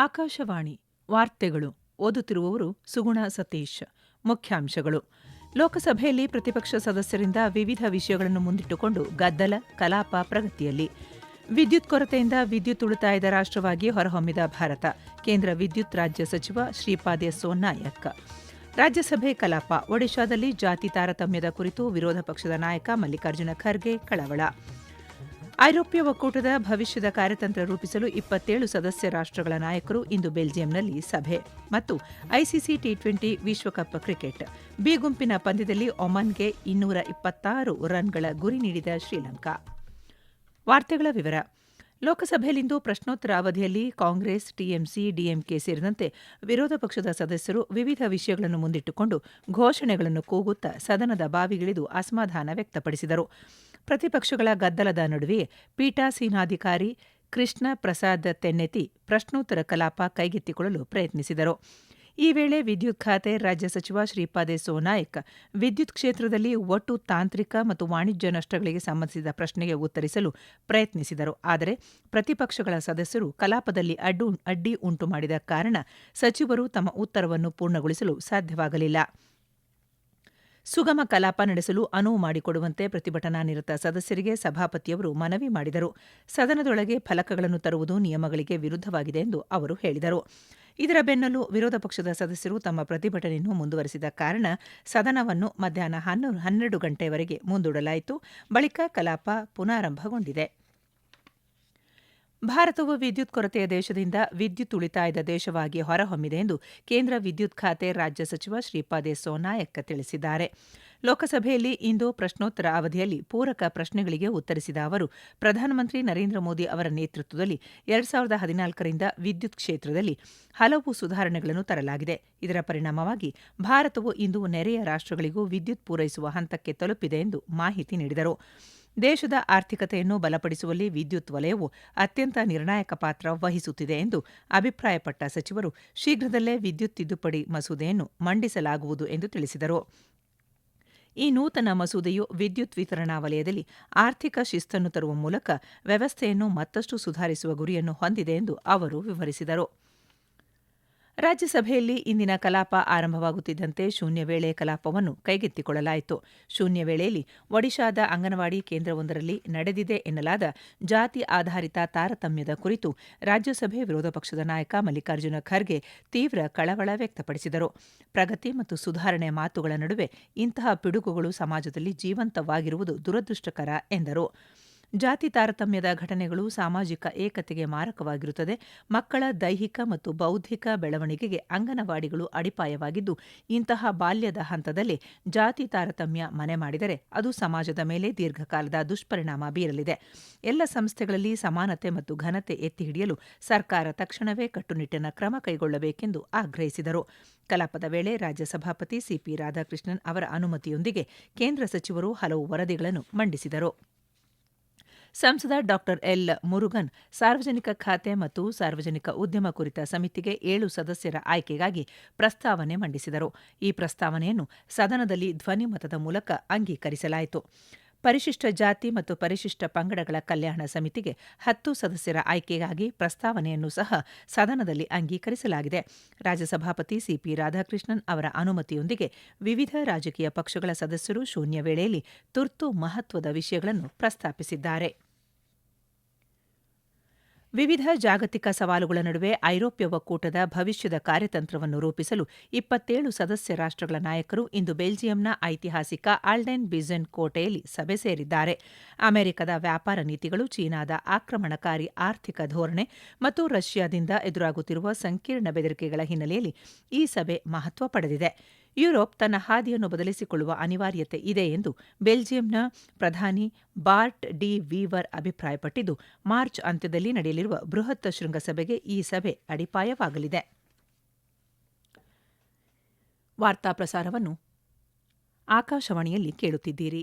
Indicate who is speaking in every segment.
Speaker 1: ಆಕಾಶವಾಣಿ ವಾರ್ತೆಗಳು ಓದುತ್ತಿರುವವರು ಸುಗುಣ ಸತೀಶ್. ಮುಖ್ಯಾಂಶಗಳು. ಲೋಕಸಭೆಯಲ್ಲಿ ಪ್ರತಿಪಕ್ಷ ಸದಸ್ಯರಿಂದ ವಿವಿಧ ವಿಷಯಗಳನ್ನು ಮುಂದಿಟ್ಟುಕೊಂಡು ಗದ್ದಲ, ಕಲಾಪ ಪ್ರಗತಿಯಲ್ಲಿ. ವಿದ್ಯುತ್ ಕೊರತೆಯಿಂದ ವಿದ್ಯುತ್ ಉಳಿತಾಯದ ರಾಷ್ಟ್ರವಾಗಿ ಹೊರಹೊಮ್ಮಿದ ಭಾರತ. ಕೇಂದ್ರ ವಿದ್ಯುತ್ ರಾಜ್ಯ ಸಚಿವ ಶ್ರೀಪಾದ್ ಸೋ ನಾಯಕ್ ರಾಜ್ಯಸಭೆ ಕಲಾಪ. ಒಡಿಶಾದಲ್ಲಿ ಜಾತಿ ತಾರತಮ್ಯದ ಕುರಿತು ವಿರೋಧ ಪಕ್ಷದ ನಾಯಕ ಮಲ್ಲಿಕಾರ್ಜುನ ಖರ್ಗೆ ಕಳವಳ. ಐರೋಪ್ಯ ಒಕ್ಕೂಟದ ಭವಿಷ್ಯದ ಕಾರ್ಯತಂತ್ರ ರೂಪಿಸಲು ಇಪ್ಪತ್ತೇಳು ಸದಸ್ಯ ರಾಷ್ಟ್ರಗಳ ನಾಯಕರು ಇಂದು ಬೆಲ್ಜಿಯಂನಲ್ಲಿ ಸಭೆ ಮತ್ತು ಐಸಿಸಿ ಟಿ ಟ್ವೆಂಟಿ ವಿಶ್ವಕಪ್ ಕ್ರಿಕೆಟ್. ಬಿ ಗುಂಪಿನ ಪಂದ್ಯದಲ್ಲಿ ಒಮನ್ಗೆ ಇನ್ನೂರ ಇಪ್ಪತ್ತಾರು ರನ್ಗಳ ಗುರಿ ನೀಡಿದ ಶ್ರೀಲಂಕಾ. ವಾರ್ತೆಗಳ ವಿವರ. ಲೋಕಸಭೆಯಲ್ಲಿಂದು ಪ್ರಶ್ನೋತ್ತರ ಅವಧಿಯಲ್ಲಿ ಕಾಂಗ್ರೆಸ್, ಟಿಎಂಸಿ, ಡಿಎಂಕೆ ಸೇರಿದಂತೆ ವಿರೋಧ ಪಕ್ಷದ ಸದಸ್ಯರು ವಿವಿಧ ವಿಷಯಗಳನ್ನು ಮುಂದಿಟ್ಟುಕೊಂಡು ಘೋಷಣೆಗಳನ್ನು ಕೂಗುತ್ತಾ ಸದನದ ಬಾವಿಗಿಳಿದು ಅಸಮಾಧಾನ ವ್ಯಕ್ತಪಡಿಸಿದರು. ಪ್ರತಿಪಕ್ಷಗಳ ಗದ್ದಲದ ನಡುವೆ ಪೀಠಾಸೀನಾಧಿಕಾರಿ ಕೃಷ್ಣ ಪ್ರಸಾದ್ ತೆನ್ನೆತಿ ಪ್ರಶ್ನೋತ್ತರ ಕಲಾಪ ಕೈಗೆತ್ತಿಕೊಳ್ಳಲು ಪ್ರಯತ್ನಿಸಿದರು. ಈ ವೇಳೆ ವಿದ್ಯುತ್ ಖಾತೆ ರಾಜ್ಯ ಸಚಿವ ಶ್ರೀಪಾದೆ ಸೋನಾಯಕ್, ವಿದ್ಯುತ್ ಕ್ಷೇತ್ರದಲ್ಲಿ ಒಟ್ಟು ತಾಂತ್ರಿಕ ಮತ್ತು ವಾಣಿಜ್ಯ ನಷ್ಟಗಳಿಗೆ ಸಂಬಂಧಿಸಿದ ಪ್ರಶ್ನೆಗೆ ಉತ್ತರಿಸಲು ಪ್ರಯತ್ನಿಸಿದರು. ಆದರೆ ಪ್ರತಿಪಕ್ಷಗಳ ಸದಸ್ಯರು ಕಲಾಪದಲ್ಲಿ ಅಡ್ಡು, ಅಡ್ಡಿ ಉಂಟು ಮಾಡಿದ ಕಾರಣ ಸಚಿವರು ತಮ್ಮ ಉತ್ತರವನ್ನು ಪೂರ್ಣಗೊಳಿಸಲು ಸಾಧ್ಯವಾಗಲಿಲ್ಲ. ಸುಗಮ ಕಲಾಪ ನಡೆಸಲು ಅನುವು ಮಾಡಿಕೊಡುವಂತೆ ಪ್ರತಿಭಟನಾ ನಿರತ ಸದಸ್ಯರಿಗೆ ಸಭಾಪತಿಯವರು ಮನವಿ ಮಾಡಿದರು. ಸದನದೊಳಗೆ ಫಲಕಗಳನ್ನು ತರುವುದು ನಿಯಮಗಳಿಗೆ ವಿರುದ್ಧವಾಗಿದೆ ಎಂದು ಅವರು ಹೇಳಿದರು. ಇದರ ಬೆನ್ನಲ್ಲೂ ವಿರೋಧ ಪಕ್ಷದ ಸದಸ್ಯರು ತಮ್ಮ ಪ್ರತಿಭಟನೆಯನ್ನು ಮುಂದುವರೆಸಿದ ಕಾರಣ ಸದನವನ್ನು ಮಧ್ಯಾಹ್ನ ಹನ್ನೆರಡು ಗಂಟೆಯವರೆಗೆ ಮುಂದೂಡಲಾಯಿತು. ಬಳಿಕ ಕಲಾಪ ಪುನಾರಂಭಗೊಂಡಿದೆ. ಭಾರತವು ವಿದ್ಯುತ್ ಕೊರತೆಯ ದೇಶದಿಂದ ವಿದ್ಯುತ್ ಉಳಿತಾಯದ ದೇಶವಾಗಿ ಹೊರಹೊಮ್ಮಿದೆ ಎಂದು ಕೇಂದ್ರ ವಿದ್ಯುತ್ ಖಾತೆ ರಾಜ್ಯ ಸಚಿವ ಶ್ರೀಪಾದ್ ಯೆಸ್ಸೋ ನಾಯಕ್ ತಿಳಿಸಿದ್ದಾರೆ. ಲೋಕಸಭೆಯಲ್ಲಿ ಇಂದು ಪ್ರಶ್ನೋತ್ತರ ಅವಧಿಯಲ್ಲಿ ಪೂರಕ ಪ್ರಶ್ನೆಗಳಿಗೆ ಉತ್ತರಿಸಿದ ಅವರು, ಪ್ರಧಾನಮಂತ್ರಿ ನರೇಂದ್ರ ಮೋದಿ ಅವರ ನೇತೃತ್ವದಲ್ಲಿ ಎರಡ್ ಸಾವಿರದ ಹದಿನಾಲ್ಕರಿಂದ ವಿದ್ಯುತ್ ಕ್ಷೇತ್ರದಲ್ಲಿ ಹಲವು ಸುಧಾರಣೆಗಳನ್ನು ತರಲಾಗಿದೆ. ಇದರ ಪರಿಣಾಮವಾಗಿ ಭಾರತವು ಇಂದು ನೆರೆಯ ರಾಷ್ಟ್ರಗಳಿಗೂ ವಿದ್ಯುತ್ ಪೂರೈಸುವ ಹಂತಕ್ಕೆ ತಲುಪಿದೆ ಎಂದು ಮಾಹಿತಿ ನೀಡಿದರು. ದೇಶದ ಆರ್ಥಿಕತೆಯನ್ನು ಬಲಪಡಿಸುವಲ್ಲಿ ವಿದ್ಯುತ್ ವಲಯವು ಅತ್ಯಂತ ನಿರ್ಣಾಯಕ ಪಾತ್ರ ವಹಿಸುತ್ತಿದೆ ಎಂದು ಅಭಿಪ್ರಾಯಪಟ್ಟ ಸಚಿವರು, ಶೀಘ್ರದಲ್ಲೇ ವಿದ್ಯುತ್ ತಿದ್ದುಪಡಿ ಮಸೂದೆಯನ್ನು ಮಂಡಿಸಲಾಗುವುದು ಎಂದು ತಿಳಿಸಿದರು. ಈ ನೂತನ ಮಸೂದೆಯು ವಿದ್ಯುತ್ ವಿತರಣಾ ವಲಯದಲ್ಲಿ ಆರ್ಥಿಕ ಶಿಸ್ತನ್ನು ತರುವ ಮೂಲಕ ವ್ಯವಸ್ಥೆಯನ್ನು ಮತ್ತಷ್ಟು ಸುಧಾರಿಸುವ ಗುರಿಯನ್ನು ಹೊಂದಿದೆ ಎಂದು ಅವರು ವಿವರಿಸಿದರು. ರಾಜ್ಯಸಭೆಯಲ್ಲಿ ಇಂದಿನ ಕಲಾಪ ಆರಂಭವಾಗುತ್ತಿದ್ದಂತೆ ಶೂನ್ಯ ವೇಳೆ ಕಲಾಪವನ್ನು ಕೈಗೆತ್ತಿಕೊಳ್ಳಲಾಯಿತು. ಶೂನ್ಯ ವೇಳೆಯಲ್ಲಿ ಒಡಿಶಾದ ಅಂಗನವಾಡಿ ಕೇಂದ್ರವೊಂದರಲ್ಲಿ ನಡೆದಿದೆ ಎನ್ನಲಾದ ಜಾತಿ ಆಧಾರಿತ ತಾರತಮ್ಯದ ಕುರಿತು ರಾಜ್ಯಸಭೆ ವಿರೋಧ ಪಕ್ಷದ ನಾಯಕ ಮಲ್ಲಿಕಾರ್ಜುನ ಖರ್ಗೆ ತೀವ್ರ ಕಳವಳ ವ್ಯಕ್ತಪಡಿಸಿದರು. ಪ್ರಗತಿ ಮತ್ತು ಸುಧಾರಣೆ ಮಾತುಗಳ ನಡುವೆ ಇಂತಹ ಪಿಡುಗುಗಳು ಸಮಾಜದಲ್ಲಿ ಜೀವಂತವಾಗಿರುವುದು ದುರದೃಷ್ಟಕರ ಎಂದರು. ಜಾತಿ ತಾರತಮ್ಯದ ಘಟನೆಗಳು ಸಾಮಾಜಿಕ ಏಕತೆಗೆ ಮಾರಕವಾಗಿರುತ್ತದೆ. ಮಕ್ಕಳ ದೈಹಿಕ ಮತ್ತು ಬೌದ್ಧಿಕ ಬೆಳವಣಿಗೆಗೆ ಅಂಗನವಾಡಿಗಳು ಅಡಿಪಾಯವಾಗಿದ್ದು, ಇಂತಹ ಬಾಲ್ಯದ ಹಂತದಲ್ಲಿ ಜಾತಿ ತಾರತಮ್ಯ ಮನೆ ಮಾಡಿದರೆ ಅದು ಸಮಾಜದ ಮೇಲೆ ದೀರ್ಘಕಾಲದ ದುಷ್ಪರಿಣಾಮ ಬೀರಲಿದೆ. ಎಲ್ಲ ಸಂಸ್ಥೆಗಳಲ್ಲಿ ಸಮಾನತೆ ಮತ್ತು ಘನತೆ ಎತ್ತಿ ಹಿಡಿಯಲು ಸರ್ಕಾರ ತಕ್ಷಣವೇ ಕಟ್ಟುನಿಟ್ಟಿನ ಕ್ರಮ ಕೈಗೊಳ್ಳಬೇಕೆಂದು ಆಗ್ರಹಿಸಿದರು. ಕಲಾಪದ ವೇಳೆ ರಾಜ್ಯ ಸಭಾಪತಿ ಸಿಪಿ ರಾಧಾಕೃಷ್ಣನ್ ಅವರ ಅನುಮತಿಯೊಂದಿಗೆ ಕೇಂದ್ರ ಸಚಿವರು ಹಲವು ವರದಿಗಳನ್ನು ಮಂಡಿಸಿದರು. ಸಂಸದ ಡಾ ಎಲ್ ಮುರುಗನ್ ಸಾರ್ವಜನಿಕ ಖಾತೆ ಮತ್ತು ಸಾರ್ವಜನಿಕ ಉದ್ಯಮ ಕುರಿತ ಸಮಿತಿಗೆ ಏಳು ಸದಸ್ಯರ ಆಯ್ಕೆಗಾಗಿ ಪ್ರಸ್ತಾವನೆ ಮಂಡಿಸಿದರು. ಈ ಪ್ರಸ್ತಾವನೆಯನ್ನು ಸದನದಲ್ಲಿ ಧ್ವನಿಮತದ ಮೂಲಕ ಅಂಗೀಕರಿಸಲಾಯಿತು. ಪರಿಶಿಷ್ಟ ಜಾತಿ ಮತ್ತು ಪರಿಶಿಷ್ಟ ಪಂಗಡಗಳ ಕಲ್ಯಾಣ ಸಮಿತಿಗೆ ಹತ್ತು ಸದಸ್ಯರ ಆಯ್ಕೆಗಾಗಿ ಪ್ರಸ್ತಾವನೆಯನ್ನು ಸಹ ಸದನದಲ್ಲಿ ಅಂಗೀಕರಿಸಲಾಗಿದೆ. ರಾಜ್ಯಸಭಾಪತಿ ಸಿಪಿ ರಾಧಾಕೃಷ್ಣನ್ ಅವರ ಅನುಮತಿಯೊಂದಿಗೆ ವಿವಿಧ ರಾಜಕೀಯ ಪಕ್ಷಗಳ ಸದಸ್ಯರು ಶೂನ್ಯ ವೇಳೆಯಲ್ಲಿ ತುರ್ತು ಮಹತ್ವದ ವಿಷಯಗಳನ್ನು ಪ್ರಸ್ತಾಪಿಸಿದ್ದಾರೆ. ವಿವಿಧ ಜಾಗತಿಕ ಸವಾಲುಗಳ ನಡುವೆ ಐರೋಪ್ಯ ಒಕ್ಕೂಟದ ಭವಿಷ್ಯದ ಕಾರ್ಯತಂತ್ರವನ್ನು ರೂಪಿಸಲು ಇಪ್ಪತ್ತೇಳು ಸದಸ್ಯ ರಾಷ್ಟ್ರಗಳ ನಾಯಕರು ಇಂದು ಬೆಲ್ಜಿಯಂನ ಐತಿಹಾಸಿಕ ಆಲ್ಡೆನ್ ಬಿಜೆನ್ ಕೋಟೆಯಲ್ಲಿ ಸಭೆ ಸೇರಿದ್ದಾರೆ. ಅಮೆರಿಕದ ವ್ಯಾಪಾರ ನೀತಿಗಳು ಚೀನಾದ ಆಕ್ರಮಣಕಾರಿ ಆರ್ಥಿಕ ಧೋರಣೆ ಮತ್ತು ರಷ್ಯಾದಿಂದ ಎದುರಾಗುತ್ತಿರುವ ಸಂಕೀರ್ಣ ಬೆದರಿಕೆಗಳ ಹಿನ್ನೆಲೆಯಲ್ಲಿ ಈ ಸಭೆ ಮಹತ್ವ ಪಡೆದಿದೆ. ಯುರೋಪ್ ತನ್ನ ಹಾದಿಯನ್ನು ಬದಲಿಸಿಕೊಳ್ಳುವ ಅನಿವಾರ್ಯತೆ ಇದೆ ಎಂದು ಬೆಲ್ಜಿಯಂನ ಪ್ರಧಾನಿ ಬಾರ್ಟ್ ಡಿ ವೀವರ್ ಅಭಿಪ್ರಾಯಪಟ್ಟಿದ್ದು, ಮಾರ್ಚ್ ಅಂತ್ಯದಲ್ಲಿ ನಡೆಯಲಿರುವ ಬೃಹತ್ ಶೃಂಗಸಭೆಗೆ ಈ ಸಭೆ ಅಡಿಪಾಯವಾಗಲಿದೆ. ವಾರ್ತಾ ಪ್ರಸಾರವನ್ನು ಆಕಾಶವಾಣಿಯಲ್ಲಿ ಕೇಳುತ್ತಿದ್ದೀರಿ.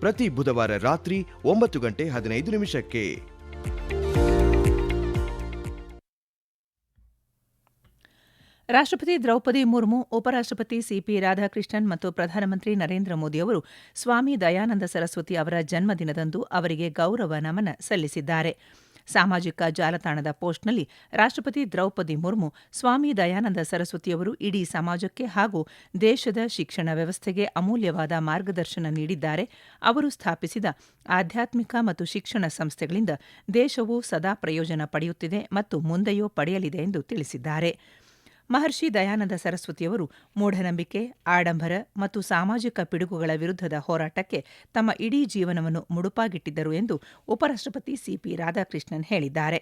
Speaker 2: ಪ್ರತಿ ಬುಧವಾರ ರಾತ್ರಿ ಒಂಬತ್ತು ಗಂಟೆ ಹದಿನೈದು ನಿಮಿಷಕ್ಕೆ.
Speaker 1: ರಾಷ್ಟ್ರಪತಿ ದ್ರೌಪದಿ ಮುರ್ಮು, ಉಪರಾಷ್ಟ್ರಪತಿ ಸಿಪಿ ರಾಧಾಕೃಷ್ಣನ್ ಮತ್ತು ಪ್ರಧಾನಮಂತ್ರಿ ನರೇಂದ್ರ ಮೋದಿ ಅವರು ಸ್ವಾಮಿ ದಯಾನಂದ ಸರಸ್ವತಿ ಅವರ ಜನ್ಮದಿನದಂದು ಅವರಿಗೆ ಗೌರವ ನಮನ ಸಲ್ಲಿಸಿದ್ದಾರೆ. ಸಾಮಾಜಿಕ ಜಾಲತಾಣದ ಪೋಸ್ಟ್ನಲ್ಲಿ ರಾಷ್ಟ್ರಪತಿ ದ್ರೌಪದಿ ಮುರ್ಮು, ಸ್ವಾಮಿ ದಯಾನಂದ ಸರಸ್ವತಿಯವರು ಇಡೀ ಸಮಾಜಕ್ಕೆ ಹಾಗೂ ದೇಶದ ಶಿಕ್ಷಣ ವ್ಯವಸ್ಥೆಗೆ ಅಮೂಲ್ಯವಾದ ಮಾರ್ಗದರ್ಶನ ನೀಡಿದ್ದಾರೆ. ಅವರು ಸ್ಥಾಪಿಸಿದ ಆಧ್ಯಾತ್ಮಿಕ ಮತ್ತು ಶಿಕ್ಷಣ ಸಂಸ್ಥೆಗಳಿಂದ ದೇಶವು ಸದಾ ಪ್ರಯೋಜನ ಪಡೆಯುತ್ತಿದೆ ಮತ್ತು ಮುಂದೆಯೂ ಪಡೆಯಲಿದೆ ಎಂದು ತಿಳಿಸಿದ್ದಾರೆ. ಮಹರ್ಷಿ ದಯಾನಂದ ಸರಸ್ವತಿಯವರು ಮೂಢನಂಬಿಕೆ, ಆಡಂಬರ ಮತ್ತು ಸಾಮಾಜಿಕ ಪಿಡುಗುಗಳ ವಿರುದ್ಧದ ಹೋರಾಟಕ್ಕೆ ತಮ್ಮ ಇಡೀ ಜೀವನವನ್ನು ಮುಡುಪಾಗಿಟ್ಟಿದ್ದರು ಎಂದು ಉಪರಾಷ್ಟ್ರಪತಿ ಸಿಪಿ ರಾಧಾಕೃಷ್ಣನ್ ಹೇಳಿದ್ದಾರೆ.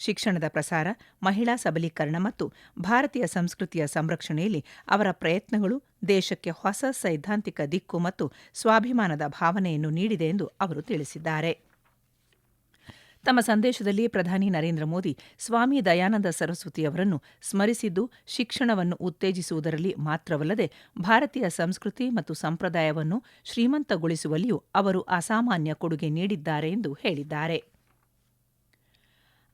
Speaker 1: ಶಿಕ್ಷಣದ ಪ್ರಸಾರ, ಮಹಿಳಾ ಸಬಲೀಕರಣ ಮತ್ತು ಭಾರತೀಯ ಸಂಸ್ಕೃತಿಯ ಸಂರಕ್ಷಣೆಯಲ್ಲಿ ಅವರ ಪ್ರಯತ್ನಗಳು ದೇಶಕ್ಕೆ ಹೊಸ ಸೈದ್ಧಾಂತಿಕ ದಿಕ್ಕು ಮತ್ತು ಸ್ವಾಭಿಮಾನದ ಭಾವನೆಯನ್ನು ನೀಡಿದೆ ಎಂದು ಅವರು ತಿಳಿಸಿದ್ದಾರೆ. ತಮ್ಮ ಸಂದೇಶದಲ್ಲಿ ಪ್ರಧಾನಿ ನರೇಂದ್ರ ಮೋದಿ ಸ್ವಾಮಿ ದಯಾನಂದ ಸರಸ್ವತಿಯವರನ್ನು ಸ್ಮರಿಸಿದ್ದು, ಶಿಕ್ಷಣವನ್ನು ಉತ್ತೇಜಿಸುವುದರಲ್ಲಿ ಮಾತ್ರವಲ್ಲದೆ ಭಾರತೀಯ ಸಂಸ್ಕೃತಿ ಮತ್ತು ಸಂಪ್ರದಾಯವನ್ನು ಶ್ರೀಮಂತಗೊಳಿಸುವಲ್ಲಿಯೂ ಅವರು ಅಸಾಮಾನ್ಯ ಕೊಡುಗೆ ನೀಡಿದ್ದಾರೆ ಎಂದು ಹೇಳಿದ್ದಾರೆ.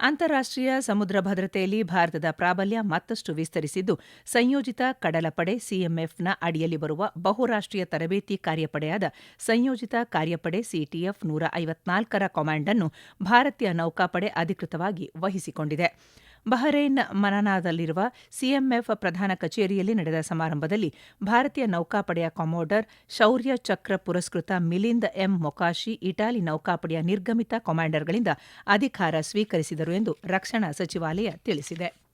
Speaker 1: ಅಂತಾರಾಷ್ಟ್ರೀಯ ಸಮುದ್ರ ಭದ್ರತೆಯಲ್ಲಿ ಭಾರತದ ಪ್ರಾಬಲ್ಯ ಮತ್ತಷ್ಟು ವಿಸ್ತರಿಸಿದ್ದು, ಸಂಯೋಜಿತ ಕಡಲಪಡೆ ಸಿಎಂಎಫ್ನ ಅಡಿಯಲ್ಲಿ ಬರುವ ಬಹುರಾಷ್ಟ್ರೀಯ ತರಬೇತಿ ಕಾರ್ಯಪಡೆಯಾದ ಸಂಯೋಜಿತ ಕಾರ್ಯಪಡೆ ಸಿಟಿಎಫ್ ನೂರ ಐವತ್ನಾಲ್ಕರ ಕಮಾಂಡ್ ಅನ್ನು ಭಾರತೀಯ ನೌಕಾಪಡೆ ಅಧಿಕೃತವಾಗಿ ವಹಿಸಿಕೊಂಡಿದೆ. ಬಹರೇನ್ ಮನನಾದಲ್ಲಿರುವ ಸಿಎಂಎಫ್ ಪ್ರಧಾನ ಕಚೇರಿಯಲ್ಲಿ ನಡೆದ ಸಮಾರಂಭದಲ್ಲಿ ಭಾರತೀಯ ನೌಕಾಪಡೆಯ ಕಮಾಂಡರ್ ಶೌರ್ಯ ಚಕ್ರ ಪುರಸ್ಕೃತ ಮಿಲಿಂದ್ ಎಂ ಮೊಕಾಶಿ ಇಟಾಲಿ ನೌಕಾಪಡೆಯ ನಿರ್ಗಮಿತ ಕಮಾಂಡರ್ಗಳಿಂದ ಅಧಿಕಾರ ಸ್ವೀಕರಿಸಿದರು ಎಂದು ರಕ್ಷಣಾ ಸಚಿವಾಲಯ ತಿಳಿಸಿದೆ.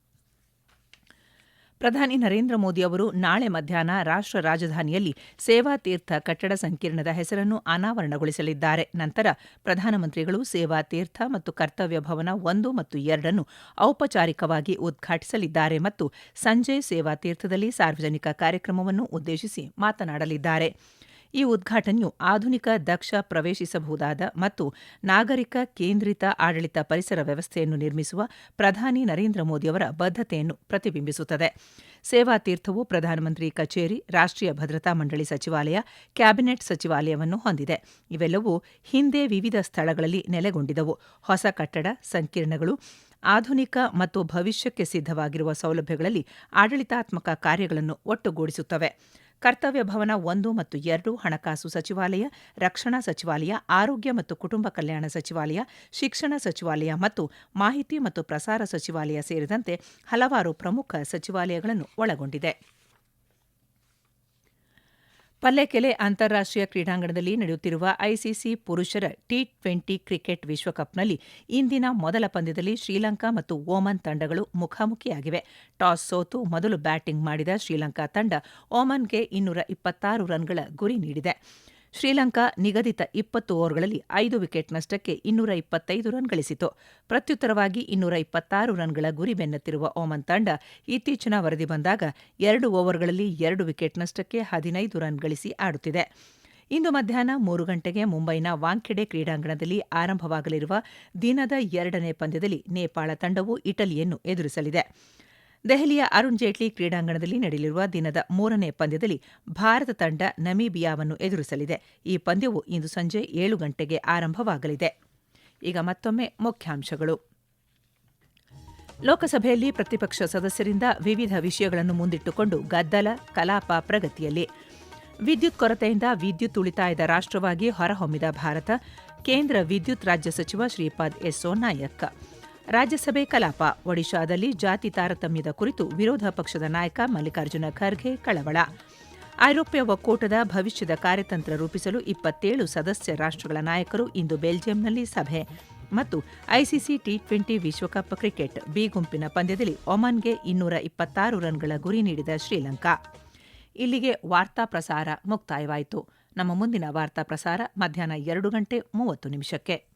Speaker 1: ಪ್ರಧಾನಿ ನರೇಂದ್ರ ಮೋದಿ ಅವರು ನಾಳೆ ಮಧ್ಯಾಹ್ನ ರಾಷ್ಟ್ರ ರಾಜಧಾನಿಯಲ್ಲಿ ಸೇವಾ ತೀರ್ಥ ಕಟ್ಟಡ ಸಂಕೀರ್ಣದ ಹೆಸರನ್ನು ಅನಾವರಣಗೊಳಿಸಲಿದ್ದಾರೆ. ನಂತರ ಪ್ರಧಾನಮಂತ್ರಿಗಳು ಸೇವಾ ತೀರ್ಥ ಮತ್ತು ಕರ್ತವ್ಯ ಭವನ ಒಂದು ಮತ್ತು ಎರಡನ್ನು ಔಪಚಾರಿಕವಾಗಿ ಉದ್ಘಾಟಿಸಲಿದ್ದಾರೆ ಮತ್ತು ಸಂಜೆ ಸೇವಾ ತೀರ್ಥದಲ್ಲಿ ಸಾರ್ವಜನಿಕ ಕಾರ್ಯಕ್ರಮವನ್ನು ಉದ್ದೇಶಿಸಿ ಮಾತನಾಡಲಿದ್ದಾರೆ. ಈ ಉದ್ಘಾಟನೆಯು ಆಧುನಿಕ ದಕ್ಷ ಪ್ರವೇಶಿಸಬಹುದಾದ ಮತ್ತು ನಾಗರಿಕ ಕೇಂದ್ರಿತ ಆಡಳಿತ ಪರಿಸರ ವ್ಯವಸ್ಥೆಯನ್ನು ನಿರ್ಮಿಸುವ ಪ್ರಧಾನಿ ನರೇಂದ್ರ ಮೋದಿಯವರ ಬದ್ಧತೆಯನ್ನು ಪ್ರತಿಬಿಂಬಿಸುತ್ತದೆ. ಸೇವಾ ತೀರ್ಥವು ಪ್ರಧಾನಮಂತ್ರಿ ಕಚೇರಿ, ರಾಷ್ಟ್ರೀಯ ಭದ್ರತಾ ಮಂಡಳಿ ಸಚಿವಾಲಯ, ಕ್ಯಾಬಿನೆಟ್ ಸಚಿವಾಲಯವನ್ನು ಹೊಂದಿದೆ. ಇವೆಲ್ಲವೂ ಹಿಂದೆ ವಿವಿಧ ಸ್ಥಳಗಳಲ್ಲಿ ನೆಲೆಗೊಂಡಿದ್ದವು ಹೊಸ ಕಟ್ಟಡ, ಸಂಕೀರ್ಣಗಳು, ಆಧುನಿಕ ಮತ್ತು ಭವಿಷ್ಯಕ್ಕೆ ಸಿದ್ಧವಾಗಿರುವ ಸೌಲಭ್ಯಗಳಲ್ಲಿ ಆಡಳಿತಾತ್ಮಕ ಕಾರ್ಯಗಳನ್ನು ಒಟ್ಟುಗೂಡಿಸುತ್ತವೆ. ಕರ್ತವ್ಯ ಭವನ ಒಂದು ಮತ್ತು ಎರಡು, ಹಣಕಾಸು ಸಚಿವಾಲಯ, ರಕ್ಷಣಾ ಸಚಿವಾಲಯ, ಆರೋಗ್ಯ ಮತ್ತು ಕುಟುಂಬ ಕಲ್ಯಾಣ ಸಚಿವಾಲಯ, ಶಿಕ್ಷಣ ಸಚಿವಾಲಯ ಮತ್ತು ಮಾಹಿತಿ ಮತ್ತು ಪ್ರಸಾರ ಸಚಿವಾಲಯ ಸೇರಿದಂತೆ ಹಲವಾರು ಪ್ರಮುಖ ಸಚಿವಾಲಯಗಳನ್ನು ಒಳಗೊಂಡಿದೆ. ಪಲ್ಲೆಕೆಲೆ ಅಂತಾರಾಷ್ಟ್ರೀಯ ಕ್ರೀಡಾಂಗಣದಲ್ಲಿ ನಡೆಯುತ್ತಿರುವ ಐಸಿಸಿ ಪುರುಷರ ಟಿ ಟ್ವೆಂಟಿ ಕ್ರಿಕೆಟ್ ವಿಶ್ವಕಪ್ನಲ್ಲಿ ಇಂದಿನ ಮೊದಲ ಪಂದ್ಯದಲ್ಲಿ ಶ್ರೀಲಂಕಾ ಮತ್ತು ಓಮನ್ ತಂಡಗಳು ಮುಖಾಮುಖಿಯಾಗಿವೆ. ಟಾಸ್ ಸೋತು ಮೊದಲು ಬ್ಯಾಟಿಂಗ್ ಮಾಡಿದ ಶ್ರೀಲಂಕಾ ತಂಡ ಓಮನ್ಗೆ ಇನ್ನೂರ ಇಪ್ಪತ್ತಾರು ರನ್ಗಳ ಗುರಿ ನೀಡಿದೆ. ಶ್ರೀಲಂಕಾ ನಿಗದಿತ ಇಪ್ಪತ್ತು ಓವರ್ಗಳಲ್ಲಿ ಐದು ವಿಕೆಟ್ ನಷ್ಟಕ್ಕೆ ಇನ್ನೂರ ಇಪ್ಪತ್ತೈದು ರನ್ ಗಳಿಸಿತು. ಪ್ರತ್ಯುತ್ತರವಾಗಿ ಇನ್ನೂರ ಇಪ್ಪತ್ತಾರು ರನ್ಗಳ ಗುರಿ ಬೆನ್ನತ್ತಿರುವ ಓಮನ್ ತಂಡ ಇತ್ತೀಚಿನ ವರದಿ ಬಂದಾಗ ಎರಡು ಓವರ್ಗಳಲ್ಲಿ ಎರಡು ವಿಕೆಟ್ ನಷ್ಟಕ್ಕೆ ಹದಿನೈದು ರನ್ ಗಳಿಸಿ ಆಡುತ್ತಿದೆ. ಇಂದು ಮಧ್ಯಾಹ್ನ ಮೂರು ಗಂಟೆಗೆ ಮುಂಬೈನ ವಾಂಖೆಡೆ ಕ್ರೀಡಾಂಗಣದಲ್ಲಿ ಆರಂಭವಾಗಲಿರುವ ದಿನದ ಎರಡನೇ ಪಂದ್ಯದಲ್ಲಿ ನೇಪಾಳ ತಂಡವು ಇಟಲಿಯನ್ನು ಎದುರಿಸಲಿದೆ. ದೆಹಲಿಯ ಅರುಣ್ ಜೇಟ್ಲಿ ಕ್ರೀಡಾಂಗಣದಲ್ಲಿ ನಡೆಯಲಿರುವ ದಿನದ ಮೂರನೇ ಪಂದ್ಯದಲ್ಲಿ ಭಾರತ ತಂಡ ನಮೀಬಿಯಾವನ್ನು ಎದುರಿಸಲಿದೆ. ಈ ಪಂದ್ಯವು ಇಂದು ಸಂಜೆ ಏಳು ಗಂಟೆಗೆ ಆರಂಭವಾಗಲಿದೆ. ಈಗ ಮತ್ತೊಮ್ಮೆ ಮುಖ್ಯಾಂಶಗಳು. ಲೋಕಸಭೆಯಲ್ಲಿ ಪ್ರತಿಪಕ್ಷ ಸದಸ್ಯರಿಂದ ವಿವಿಧ ವಿಷಯಗಳನ್ನು ಮುಂದಿಟ್ಟುಕೊಂಡು ಗದ್ದಲ, ಕಲಾಪ ಪ್ರಗತಿಯಲ್ಲಿ. ವಿದ್ಯುತ್ ಕೊರತೆಯಿಂದ ವಿದ್ಯುತ್ ಉಳಿತಾಯದ ರಾಷ್ಟ್ರವಾಗಿ ಹೊರಹೊಮ್ಮಿದ ಭಾರತ, ಕೇಂದ್ರ ವಿದ್ಯುತ್ ರಾಜ್ಯ ಸಚಿವ ಶ್ರೀಪಾದ್ ಯೆಸ್ಸೋ ನಾಯಕ್. ರಾಜ್ಯಸಭೆ ಕಲಾಪ. ಒಡಿಶಾದಲ್ಲಿ ಜಾತಿ ತಾರತಮ್ಯದ ಕುರಿತು ವಿರೋಧ ಪಕ್ಷದ ನಾಯಕ ಮಲ್ಲಿಕಾರ್ಜುನ ಖರ್ಗೆ ಕಳವಳ. ಐರೋಪ್ಯ ಒಕ್ಕೂಟದ ಭವಿಷ್ಯದ ಕಾರ್ಯತಂತ್ರ ರೂಪಿಸಲು ಇಪ್ಪತ್ತೇಳು ಸದಸ್ಯ ರಾಷ್ಟ್ರಗಳ ನಾಯಕರು ಇಂದು ಬೆಲ್ಜಿಯಂನಲ್ಲಿ ಸಭೆ. ಮತ್ತು ಐಸಿಸಿ ಟಿ ಟ್ವೆಂಟಿ ವಿಶ್ವಕಪ್ ಕ್ರಿಕೆಟ್ ಬಿ ಗುಂಪಿನ ಪಂದ್ಯದಲ್ಲಿ ಒಮನ್ಗೆ ಇನ್ನೂರ ಇಪ್ಪತ್ತಾರು ರನ್ಗಳ ಗುರಿ ನೀಡಿದ ಶ್ರೀಲಂಕಾ. ಇಲ್ಲಿಗೆ ವಾರ್ತಾ ಪ್ರಸಾರ ಮುಕ್ತಾಯವಾಯಿತು. ನಮ್ಮ ಮುಂದಿನ ವಾರ್ತಾ ಪ್ರಸಾರ ಮಧ್ಯಾಹ್ನ ಎರಡು ಗಂಟೆ ಮೂವತ್ತು ನಿಮಿಷಕ್ಕೆ.